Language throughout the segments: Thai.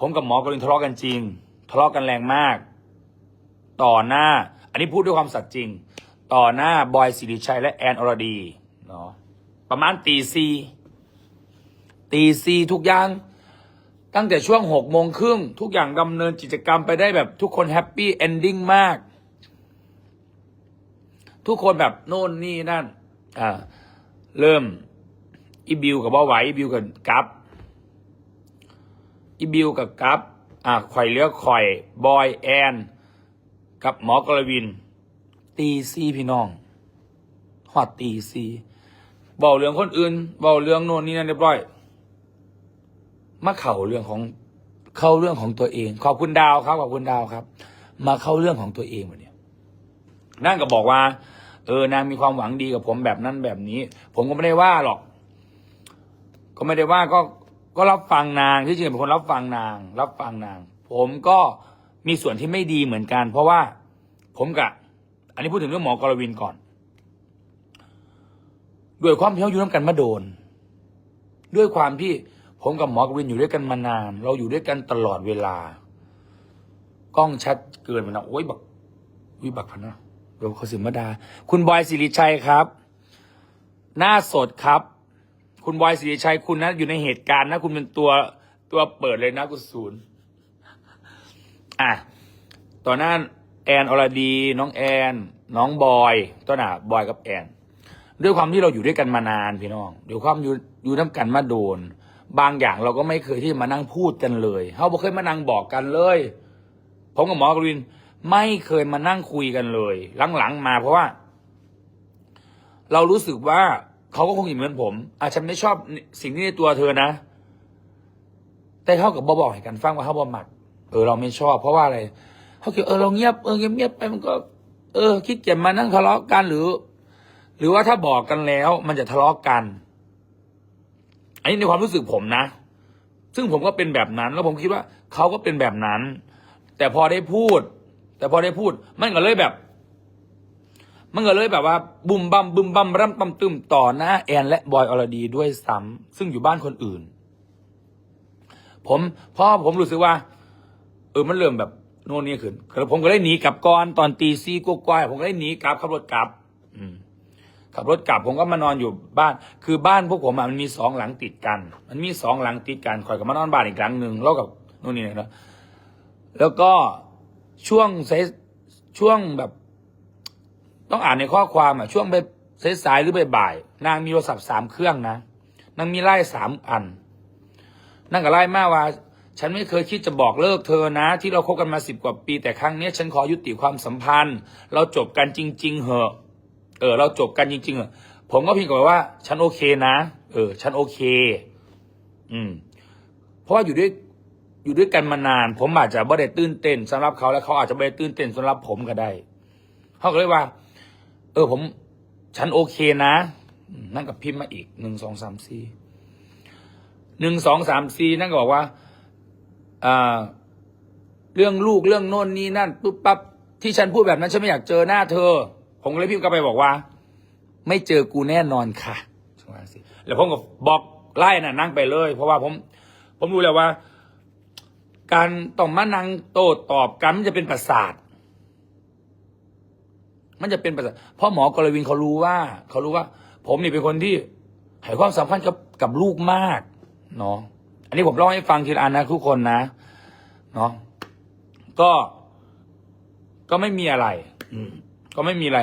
ผมกับหมอกรินทะเลาะกันจริง ทะเลาะกันแรงมาก ต่อหน้า อันนี้พูดด้วยความสัตย์จริง ต่อหน้าบอยสิริชัยและแอนอรดีเนาะประมาณตีซีตีซีทุกอย่าง ตั้งแต่ช่วงหกโมงครึ่งทุกอย่างดำเนินกิจกรรมไปได้แบบทุกคนแฮปปี้เอนดิ้งมาก ทุกคนแบบโน่นนี่นั่น อ่า เริ่มอีบิวกับว่าไหวอีบิวกับกัฟ อีบิวกับกัฟอ่าข่อยเลือกข่อย บอยแอน กับหมอกรวิน ตีซีพี่น้องหอดตีซีเบาเรื่องคนอื่นเบาเรื่องโน่นนี่นั่นเรียบร้อยมาเข่าเรื่องของเข้าเรื่องของตัวเอง ขอบคุณดาวครับขอบคุณดาวครับ มาเข้าเรื่องของตัวเองวันนี้นั่นก็บอกว่า เออนางมีความหวังดีกับผมแบบนั้นแบบนี้ ผมก็ไม่ได้ว่าหรอก ก็ไม่ได้ว่าก็ ก็รับฟังนางที่จริงเป็นคนรับฟังนาง รับฟังนาง ผมก็มีส่วนที่ไม่ดีเหมือนกัน เพราะว่าผมกะอันนี้พูดถึงเรื่องหมอกรวินก่อน ด้วยความที่เขาอยู่น้ำกันมาโดน ด้วยความที่ผมกับหมอกรวินอยู่ด้วยกันมานาน เราอยู่ด้วยกันตลอดเวลา กล้องชัดเกินไปนะโอ้ยบักวิบักพันนะเดี๋ยวเขาสิมาดา คุณบอยสิริชัยครับ หน้าสดครับ คุณบอยสิริชัยคุณนะอยู่ในเหตุการณ์นะ คุณเป็นตัวตัวเปิดเลยนะคุณศูนย์อะต่อหน้าแอนอรดี น้องแอน น้องบอยต้นหนาบอยกับแอน ด้วยความที่เราอยู่ด้วยกันมานานพี่น้องเด้วยวความอยู่อยู่น้ำกันมาโดน บางอย่างเราก็ไม่เคยที่จะมานั่งพูดกันเลยเขาบ่เคยมานั่งบอกกันเลยผมกับหมอกรินไม่เคยมานั่งคุยกันเลย หลังๆมาเพราะว่า เรารู้สึกว่า เขาก็คงเหมือนผมอาฉันไม่ชอบสิ่งที่ในตัวเธอนะ แต่เขากับบอบอกให้กันฟังว่าเขาบอหมักเออเราไม่ชอบ เพราะว่าอะไรเขาคิดเออเราเงียบเออเงียบเงียบไปมันก็ เออคิดเก็บมานั่งทะเลาะกันหรือ หรือว่าถ้าบอกกันแล้ว มันจะทะเลาะกัน อันนี้ในความรู้สึกผมนะ ซึ่งผมก็เป็นแบบนั้นแล้วผมคิดว่าเขาก็เป็นแบบนั้น แต่พอได้พูด แต่พอได้พูดมันก็เลยแบบ มันก็เลยแบบว่าบุมบัมบุมบัมร่ำตำตึมต่อหน้าแอนและบอยอรดีด้วยซ้ำซึ่งอยู่บ้านคนอื่น ผมพราะผมรู้สึกว่า เออมันเริ่มแบบโน่นนี่ขึ้นแล้วผมก็เลยหนีกลับก่อนตอนตีซีกว่าๆผมก็เลยหนีกลับขับรถกลับ อืมขับรถกลับผมก็มานอนอยู่บ้าน คือบ้านพวกผมมันมีสองหลังติดกัน มันมีสองหลังติดกันคอยกับมานอนบ้านอีกหลังหนึ่งแล้วกับนู่นนี่นะแล้วก็ช่วงเซช่วงแบบ ต้องอ่านในข้อความอะช่วงไปสายๆหรือบ่ายๆนางมีโทรศัพท์สามเครื่องนะนางมีไล่สามอันนั่งกับไล่มาว่า ฉันไม่เคยคิดจะบอกเลิกเธอนะ ที่เราคบกันมาสิบกว่าปีแต่ครั้งนี้ฉันขอยุติความสัมพันธ์ เราจบกันจริง ๆ เหอะ เออ เราจบกันจริง ๆ เหอะผมก็พิมพ์กลับไปว่า ฉันโอเคนะ เออ ฉันโอเค อืม เพราะว่าอยู่ด้วยอยู่ด้วยกันมานาน ผมอาจจะไม่ได้ตื่นเต้นสำหรับเขาและเขาอาจจะไม่ได้ตื่นเต้นสำหรับผมก็ได้เขาก็เลยว่า ออผม ฉันโอเคนะนั่นกับพิมพ์มาอีกหนึ่งสองสามสี่หนึ่งสองสามสี่นั่นก็บอกว่าอ่าเรื่องลูกเรื่องโน่นนี่นั่นปุ๊บปั๊บที่ฉันพูดแบบนั้นฉันไม่อยากเจอหน้าเธอ ผมเลยพิมพ์กลับไปบอกว่า ไม่เจอกูแน่นอนค่ะว่าสิแล้วผมก็บอกไล่น่ะนั่งไปเลย เพราะว่าผม ผมรู้แล้วว่า การต้องมานั่งโต้ตอบกันมันจะเป็นประสาท มันจะเป็นประสาทเพราะหมอกรวินเขารู้ว่าเขารู้ว่า ผมนี่เป็นคนที่ให้ความสำคัญกับกับลูกมากเนาะอันนี้ผมเล่าให้ฟังทีละอันนะทุกคนนะเนาะก็ก็ไม่มีอะไร อืมก็ไม่มีอะไร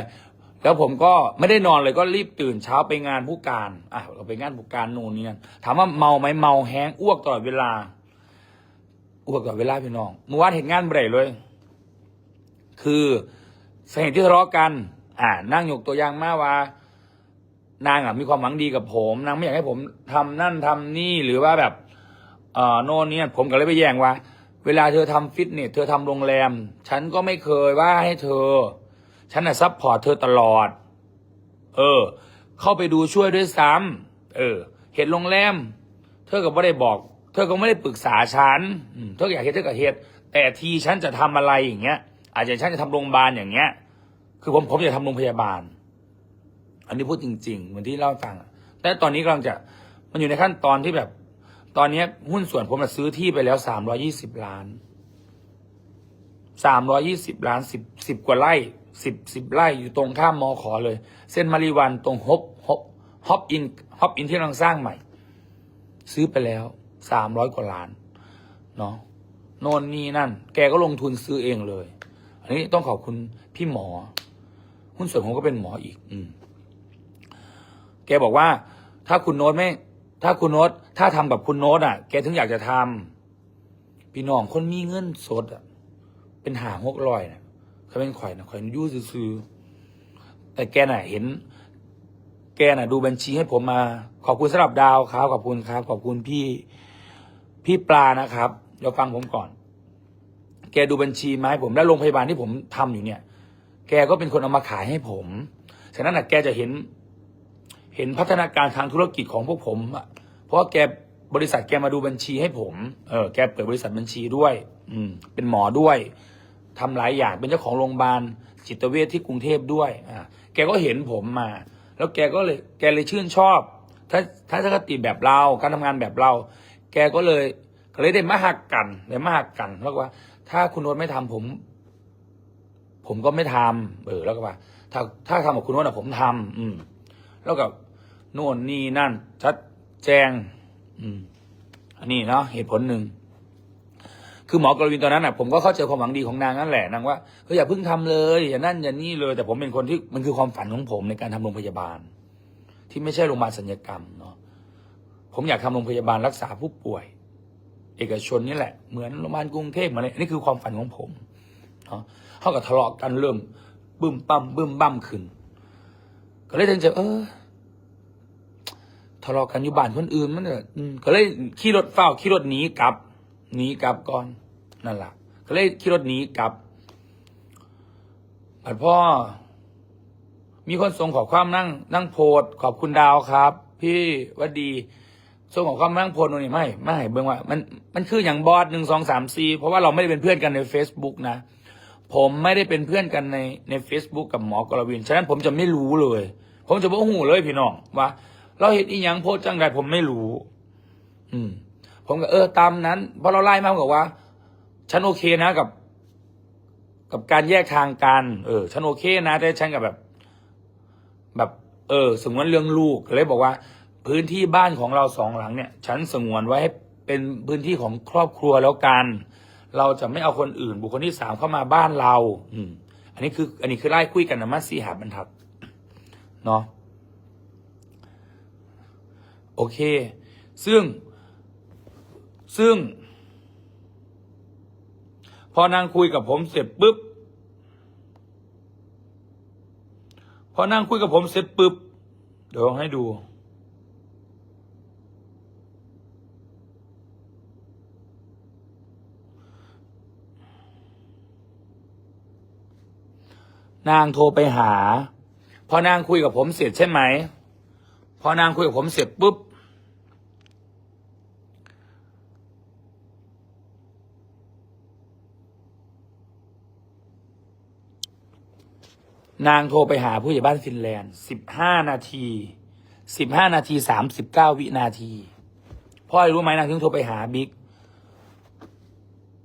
แล้วผมก็ไม่ได้นอนเลยก็รีบตื่นเช้าไปงานผู้การ อะเราไปงานผู้การนู่นนี่นั่นถามว่าเมาไหมเมาแห้งอ้วกตลอดเวลาอ้วกตลอดเวลาพี่น้องเมื่อวานเห็นงานเบรเลย คือ สาเหตุที่ทะเลาะกัน อ่า นั่งยกตัวอย่างมาว่า นางอะมีความหวังดีกับผม นางไม่อยากให้ผมทำนั่นทำนี่หรือว่าแบบ เอ่อโน่นเนี่ยผมก็เลยไปแย้งว่า เวลาเธอทำฟิตเนสเธอทำโรงแรม ฉันก็ไม่เคยว่าให้เธอ ฉันน่ะซัพพอร์ตเธอตลอด เออ เข้าไปดูช่วยด้วยซ้ำเออ เห็นโรงแรม เธอก็ไม่ได้บอก เธอก็ไม่ได้ปรึกษาฉันเธออยากเห็นเธอก็เห็นแต่ทีฉันจะทำอะไรอย่างเงี้ย อาจจะฉันจะทำโรงพยาบาลอย่างเงี้ย คือผมผมอยากทำโรงพยาบาล อันนี้พูดจริง ๆ เหมือนที่เล่าฟังแต่ตอนนี้กำลังจะมันอยู่ในขั้นตอนที่แบบ ตอนนี้หุ้นส่วนผมน่ะซื้อที่ไปแล้วสามร้อยี่สิบล้านสามร้อยี่สิบล้านสิบสิบกว่าไร่สิบสิบไร่อยู่ตรงข้ามมอขอเลย เส้นมาริวันตรงฮบฮบฮอบอินฮอบอินที่กำลังสร้างใหม่ ซื้อไปแล้วสามร้อยกว่าล้านเนาะโน่นนี่นั่น แกก็ลงทุนซื้อเองเลย อันนี้ต้องขอบคุณพี่หมอหุ้นส่วนผมก็เป็นหมออีก อืม แกบอกว่า ถ้าคุณโน้ตไม่ ถ้าคุณโน้ตถ้าทำแบบคุณโน้ตอะ แกถึงอยากจะทำพี่น้องคนมีเงินสดอะ เป็นหาหกร้อยนะเขาเป็นข่อยนะข่อยยู่ซื้อๆแต่แกน่ะ เห็น แกน่ะ ดูบัญชีให้ผมมา ขอบคุณสำหรับดาวครับขอบคุณครับ ขอบคุณพี่ พี่ปลานะครับเดี๋ยวฟังผมก่อน แกดูบัญชีมาให้ผมและโรงพยาบาลที่ผมทำอยู่เนี่ย แกก็เป็นคนเอามาขายให้ผมฉะนั้นนะแกจะเห็น เห็นพัฒนาการทางธุรกิจของพวกผมอะเพราะแกบริษัทแกมาดูบัญชีให้ผม เออ แกเปิดบริษัทบัญชีด้วย อืม เป็นหมอด้วยทำหลายอย่าง เป็นเจ้าของโรงพยาบาลจิตเวชที่กรุงเทพด้วย อ่า แกก็เห็นผมมา แล้วแกก็เลย แกเลยชื่นชอบ ถ้าถ้าคติแบบเรา การทำงานแบบเรา แกก็เลย ก็เลยได้มาหักกันได้มาหักกัน แล้วว่า ถ้าคุณโน้ตไม่ทำผม ผมก็ไม่ทำเออ แล้วก็ว่า ถ้าถ้าทำกับคุณโน้ตอะผมทำอืม แล้วกับโน่นนี่นั่น ชัดแจง อืม อันนี้เนาะเหตุผลหนึ่งคือหมอกรวินตอนนั้นอะผมก็เข้าใจความหวังดีของนางนั่นแหละนางว่าเฮ้ยอย่าเพิ่งทำเลยอย่านั่นอย่านี่เลย แต่ผมเป็นคนที่มันคือความฝันของผมในการทำโรงพยาบาล ที่ไม่ใช่โรงพยาบาลศัลยกรรมเนาะผมอยากทำโรงพยาบาลรักษาผู้ป่วย เอกชนนี่แหละ เหมือนโรงพยาบาลกรุงเทพมาเลยนี่คือความฝันของผมเนาะเขากับทะเลาะกันเริ่มบึ้มปั้มบึ้มบั้มขึ้น ก็เลยตัดสินใจเออทะเลาะกันอยู่บ้านคนอื่นมันเนอืมก็เลยขี่รถเฝ้าขี่รถหนีกลับหนีกลับก่อนนั่นแหละก็เลยขี่รถหนีกลับบัดพ่อ มีคนส่งขอความนั่งนั่งโพดขอบคุณดาวครับ พี่วัดดี ส่งของความนั่งพดตรงนี้ไม่ไม่เบิ่งว่ามันมันคืออย่างบอสหนึ่งสองสามสี่เพราะว่าเราไม่ได้เป็นเพื่อนกันใน Facebook นะ ผมไม่ได้เป็นเพื่อนกันในใน Facebook กับหมอกรวินฉะนั้นผมจะไม่รู้เลย ผมจะบอกหูเลยพี่น้องว่าเราเห็นอีหยังโพสต์จังไรผมไม่รู้ อืม ผมก็เออตามนั้นเพราะเราไล่มาบอกว่า ฉันโอเคนะกับ กับการแยกทางกัน เออ ฉันโอเคนะแต่ฉันกับแบบ แบบ เออสงวนเรื่องลูกเลยบอกว่า พื้นที่บ้านของเราสองหลังเนี่ยฉันสงวนไว้ให้เป็นพื้นที่ของครอบครัวแล้วกัน เราจะไม่เอาคนอื่น บุคคลที่สามเข้ามาบ้านเรา อืม อันนี้คือ อันนี้คือไล่คุยกันนะมัสสีหาบรรทัดเนาะโอเค ซึ่ง ซึ่ง พอนางคุยกับผมเสร็จปุ๊บ พอนางคุยกับผมเสร็จปุ๊บ เดี๋ยวให้ดู นางโทรไปหา พอนางคุยกับผมเสร็จใช่ไหม พอนางคุยกับผมเสร็จปุ๊บ นางโทรไปหาผู้ใหญ่บ้านฟินแลนด์สิบห้านาทีสิบห้านาทีสามสิบเก้าวินาทีพราะอไรรู้ไหมนางถึงโทรไปหาบิ๊ก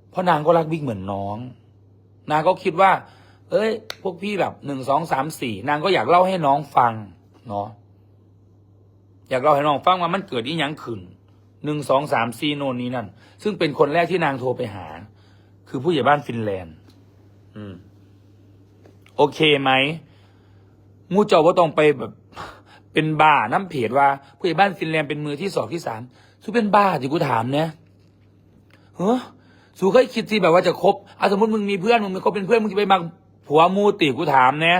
เพราะนางก็รักบิ๊กเหมือนน้อง นางก็คิดว่า เอ้ย พวกพี่แบบหนึ่งสองสามสี่นางก็อยากเล่าให้น้องฟังเนาะอยากเล่าให้น้องฟังว่ามันเกิดอีหยังขึ้นหนึ่งสองสามสี่โน่นนี้นั่น ซึ่งเป็นคนแรกที่นางโทรไปหา คือผู้ใหญ่บ้านฟินแลนด์ อืม โอเคไหมงูเจ้าว่าต้องไปแบบ เป็นบ้าน้ำเพจว่า ผู้ใหญ่บ้านฟินแลนด์เป็นมือที่สองที่สามสู้เป็นบ้าที่กูถามเนี่ยเฮ้อสู้เคยคิดทีแบบว่าจะคบอสมมติมึงมีเพื่อนมึงมีคบเป็นเพื่อนมึงจะไปมา ผัวมูติกูถามเนี่ย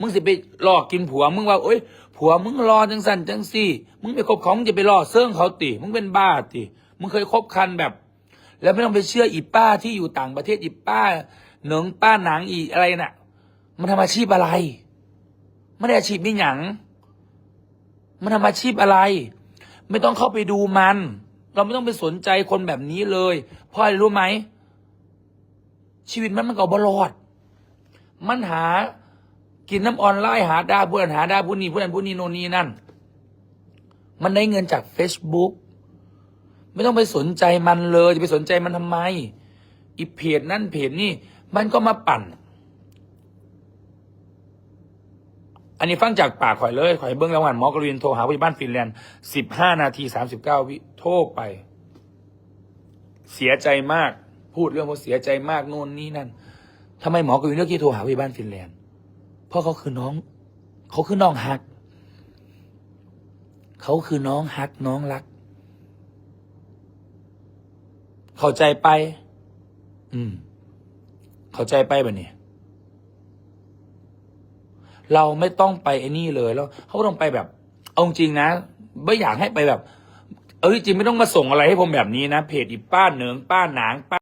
มึงสิไปหลอกกินผัวมึงว่าโอ้ยผัวมึงรอจังสันจังสี่ มึงไปคบเขามึงจะไปล่อเซิงเขาติมึงเป็นบ้าติมึงเคยคบคันแบบ แล้วไม่ต้องไปเชื่ออีป้าที่อยู่ต่างประเทศอีป้าเหนิงป้าหนังอีอะไรน่ะ มันทำอาชีพอะไรไม่ได้อาชีพนี่หยังมันทำอาชีพอะไร ไม่ต้องเข้าไปดูมัน เราไม่ต้องไปสนใจคนแบบนี้เลยเพราะอะไรรู้ไหม ชีวิตมันมันก็บรอด มันหากินน้ำออนไลน์หาดาผู้นั้นหาดาผู้นี้ผู้นั้นผู้นี้โน่นนี่นั่น มันได้เงินจาก Facebook ไม่ต้องไปสนใจมันเลย จะไปสนใจมันทำไม อีเพจนั่นเพจนี่ มันก็มาปั่น อันนี้ฟังจากปากข่อยเลยข่อยเบิ้องรางวัลหมอกรีนโทรหาผู้ใหญ่บ้านฟินแลนด์สิบห้านาทีสามสิบเก้าวิโทรไป เสียใจมาก พูดเรื่องว่าเสียใจมากโน่นนี่นั่นทำไมหมอกรีนเลือกที่โทรหาผู้ใหญ่บ้านฟินแลนด์ เพราะเขาคือน้อง เขาคือน้องฮัก เขาคือน้องฮักน้องรัก เข้าใจไป อืม เข้าใจไปแบบนี้เราไม่ต้องไปไอ้นี่เลยแล้วเขาต้องไปแบบ เอาจริงนะไม่อยากให้ไปแบบ เออจริงไม่ต้องมาส่งอะไรให้ผมแบบนี้นะเพจอีป้าเหนิงป้าหนางป้า